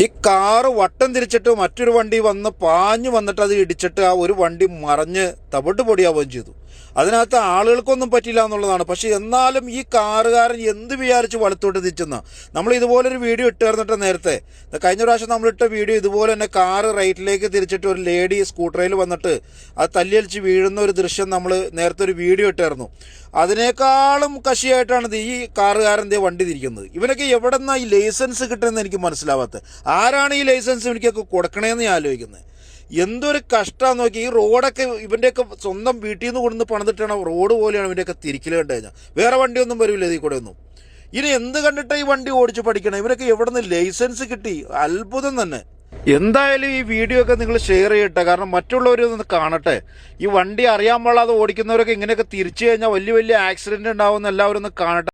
ഈ കാറ് വട്ടം തിരിച്ചിട്ട് മറ്റൊരു വണ്ടി വന്ന് പാഞ്ഞു വന്നിട്ട് അത് ഇടിച്ചിട്ട് ആ ഒരു വണ്ടി മറിഞ്ഞ് തവിട്ട് പൊടിയാവുകയും ചെയ്തു. അതിനകത്ത് ആളുകൾക്കൊന്നും പറ്റില്ല എന്നുള്ളതാണ്. പക്ഷേ എന്നാലും ഈ കാറുകാരൻ എന്ത് വിചാരിച്ച് വലത്തോട്ട് തിരിച്ചെന്ന? നമ്മൾ ഇതുപോലൊരു വീഡിയോ ഇട്ടായിരുന്നിട്ട് നേരത്തെ. കഴിഞ്ഞ പ്രാവശ്യം നമ്മളിട്ട വീഡിയോ ഇതുപോലെ തന്നെ കാറ് റൈറ്റിലേക്ക് തിരിച്ചിട്ട് ഒരു ലേഡി സ്കൂട്ടറിൽ വന്നിട്ട് അത് തല്ലിയലിച്ച് വീഴുന്ന ഒരു ദൃശ്യം നമ്മൾ നേരത്തെ ഒരു വീഡിയോ ഇട്ടായിരുന്നു. അതിനേക്കാളും കശിയായിട്ടാണ് ഈ കാറുകാരൻ ദേ വണ്ടി തിരിക്കുന്നത്. ഇവനൊക്കെ എവിടെ നിന്നാണ് ഈ ലൈസൻസ് കിട്ടുന്നത് എനിക്ക് മനസ്സിലാവാത്തത്. ആരാണ് ഈ ലൈസൻസ് എനിക്കൊക്കെ കൊടുക്കണേന്ന് ഞാൻ ആലോചിക്കുന്നത് എന്തൊരു കഷ്ടമാണെന്ന് നോക്കി. ഈ റോഡൊക്കെ ഇവന്റെയൊക്കെ സ്വന്തം വീട്ടിൽ നിന്ന് കൊണ്ടുവന്ന് പണിതിട്ടാണ് റോഡ് പോലെയാണ് ഇവന്റെയൊക്കെ തിരിക്കൽ കണ്ടു കഴിഞ്ഞാൽ വേറെ വണ്ടിയൊന്നും വരില്ല ഇതിൽ കൂടെ ഒന്നും. ഇനി എന്ത് കണ്ടിട്ടാണ് ഈ വണ്ടി ഓടിച്ച് പഠിക്കണം? ഇവരൊക്കെ എവിടെ നിന്ന് ലൈസൻസ് കിട്ടി? അത്ഭുതം തന്നെ. എന്തായാലും ഈ വീഡിയോ ഒക്കെ നിങ്ങൾ ഷെയർ ചെയ്യട്ടെ. കാരണം മറ്റുള്ളവരൊന്ന് കാണട്ടെ. ഈ വണ്ടി അറിയാൻ പാടാതെ ഓടിക്കുന്നവരൊക്കെ ഇങ്ങനെയൊക്കെ തിരിച്ചു കഴിഞ്ഞാൽ വലിയ വലിയ ആക്സിഡന്റ് ഉണ്ടാവുമെന്ന് എല്ലാവരും ഒന്ന് കാണട്ടെ.